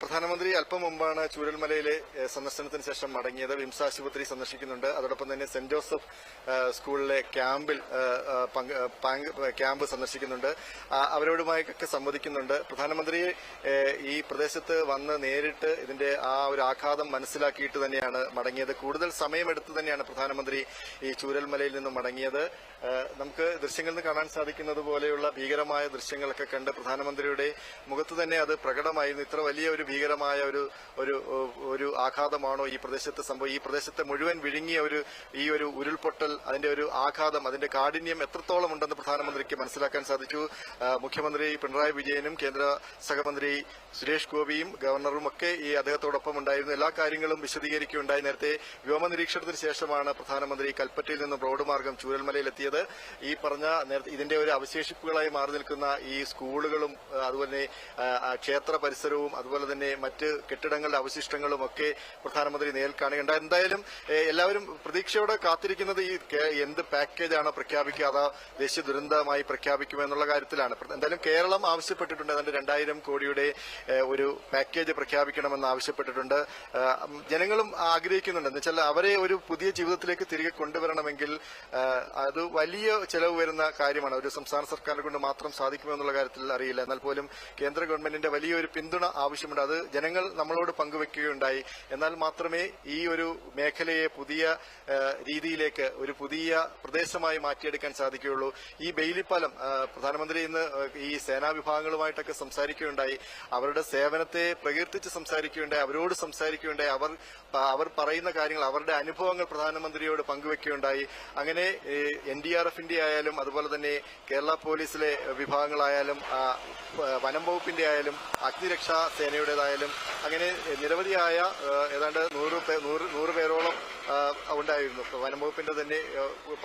പ്രധാനമന്ത്രി അല്പം മുമ്പാണ് ചൂരൽമലയിലെ സന്ദർശനത്തിന് ശേഷം മടങ്ങിയത് വിംസ് ആശുപത്രി സന്ദർശിക്കുന്നുണ്ട്. അതോടൊപ്പം തന്നെ സെന്റ് ജോസഫ് സ്കൂളിലെ ക്യാമ്പിൽ ക്യാമ്പ് സന്ദർശിക്കുന്നുണ്ട്. അവരോടുമായൊക്കെ സംവദിക്കുന്നുണ്ട്. പ്രധാനമന്ത്രി ഈ പ്രദേശത്ത് വന്ന് നേരിട്ട് ഇതിന്റെ ആ ഒരു ആഘാതം മനസ്സിലാക്കിയിട്ട് തന്നെയാണ് മടങ്ങിയത്. കൂടുതൽ സമയമെടുത്ത് തന്നെയാണ് പ്രധാനമന്ത്രി ഈ ചൂരൽമലയിൽ നിന്ന് മടങ്ങിയത്. നമുക്ക് ദൃശ്യങ്ങളിൽ നിന്ന് കാണാൻ സാധിക്കുന്നത് പോലെയുള്ള ഭീകരമായ ദൃശ്യങ്ങളൊക്കെ കണ്ട് പ്രധാനമന്ത്രിയുടെ മുഖത്ത് തന്നെ അത് പ്രകടമായിരുന്നു. ഇത്ര വലിയ ഒരു ഭീകരമായ ഒരു ഒരു ഒരു ആഘാതമാണോ ഈ പ്രദേശത്ത് സംഭവം? ഈ പ്രദേശത്തെ മുഴുവൻ വിഴുങ്ങിയ ഒരു ഈ ഒരു ഉരുൾപൊട്ടൽ അതിന്റെ ഒരു ആഘാതം അതിന്റെ കാഠിന്യം എത്രത്തോളം ഉണ്ടെന്ന് പ്രധാനമന്ത്രിക്ക് മനസ്സിലാക്കാൻ സാധിച്ചു? മുഖ്യമന്ത്രി പിണറായി വിജയനും കേന്ദ്ര സഹമന്ത്രി സുരേഷ് ഗോപിയും ഗവർണറും ഒക്കെ ഈ അദ്ദേഹത്തോടൊപ്പം ഉണ്ടായിരുന്നു. എല്ലാ കാര്യങ്ങളും വിശദീകരിക്കുകയുണ്ടായി. നേരത്തെ വ്യോമ നിരീക്ഷണത്തിന് ശേഷമാണ് പ്രധാനമന്ത്രി കൽപ്പറ്റയിൽ നിന്നും റോഡ് മാർഗം ചൂരൽമലയിലെത്തിയത്. ഈ പറഞ്ഞ ഇതിന്റെ ഒരു അവശേഷിപ്പുകളായി മാറി നിൽക്കുന്ന ഈ സ്കൂളുകളും അതുപോലെ ക്ഷേത്ര പരിസരവും അതുപോലെ തന്നെ മറ്റ് കെട്ടിടങ്ങളുടെ അവശിഷ്ടങ്ങളും ഒക്കെ പ്രധാനമന്ത്രി നേരിൽ കാണുകയുണ്ടായി എന്തായാലും എല്ലാവരും പ്രതീക്ഷയോടെ കാത്തിരിക്കുന്നത് ഈ എന്ത് പാക്കേജാണ് പ്രഖ്യാപിക്കുക? അതാ ദേശീയ ദുരന്തമായി പ്രഖ്യാപിക്കുമെന്നുള്ള കാര്യത്തിലാണ്. എന്തായാലും കേരളം ആവശ്യപ്പെട്ടിട്ടുണ്ട്. അതിന്റെ രണ്ടായിരം കോടിയുടെ ഒരു പാക്കേജ് പ്രഖ്യാപിക്കണമെന്ന് ആവശ്യപ്പെട്ടിട്ടുണ്ട്. ജനങ്ങളും ആഗ്രഹിക്കുന്നുണ്ട്. എന്നുവെച്ചാൽ അവരെ ഒരു പുതിയ ജീവിതത്തിലേക്ക് തിരികെ കൊണ്ടുവരണമെങ്കിൽ അത് വലിയ ചെലവ് വരുന്ന കാര്യമാണ്. ഒരു സംസ്ഥാന സർക്കാരിനെ കൊണ്ട് മാത്രം സാധിക്കുമെന്നുള്ള കാര്യത്തിൽ അറിയില്ല. എന്നാൽ പോലും കേന്ദ്ര ഗവൺമെന്റിന്റെ വലിയൊരു പിന്തുണ ആവശ്യമുണ്ട്. അത് ജനങ്ങൾ നമ്മളോട് പങ്കുവെക്കുകയുണ്ടായി. എന്നാൽ മാത്രമേ ഈ ഒരു മേഖലയെ പുതിയ രീതിയിലേക്ക് ഒരു പുതിയ പ്രദേശമായി മാറ്റിയെടുക്കാൻ സാധിക്കുകയുള്ളൂ. ഈ ബെയിലിപ്പാലം പ്രധാനമന്ത്രി ഇന്ന് ഈ സേനാ വിഭാഗങ്ങളുമായിട്ടൊക്കെ സംസാരിക്കുകയുണ്ടായി. അവരുടെ സേവനത്തെ പ്രകീർത്തിച്ച് സംസാരിക്കുകയുണ്ടായി. അവരോട് സംസാരിക്കുകയുണ്ടായി. അവർ അവർ പറയുന്ന കാര്യങ്ങൾ അവരുടെ അനുഭവങ്ങൾ പ്രധാനമന്ത്രിയോട് പങ്കുവെക്കുകയുണ്ടായി. അങ്ങനെ എൻ ഡി ആർ എഫിന്റെ ആയാലും അതുപോലെ തന്നെ കേരള പോലീസിലെ വിഭാഗങ്ങളായാലും വനം വകുപ്പിന്റെ ആയാലും അഗ്നിരക്ഷാ സേനയുടേതായാലും അങ്ങനെ നിരവധിയായ ഏതാണ്ട് നൂറ് നൂറ് നൂറ് പേരോളം ഉണ്ടായിരുന്നു. വനംവകുപ്പിന്റെ തന്നെ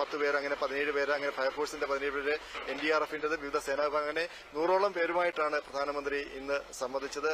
പത്ത് പേര് അങ്ങനെ പതിനേഴ് പേര് അങ്ങനെ ഫയർഫോഴ്സിന്റെ പതിനേഴ് പേര് എൻ ഡി ആർ എഫിന്റെ വിവിധ സേനാ വിഭാഗങ്ങളെ നൂറോളം പേരുമായിട്ടാണ് പ്രധാനമന്ത്രി ഇന്ന് സംവദിച്ചത്.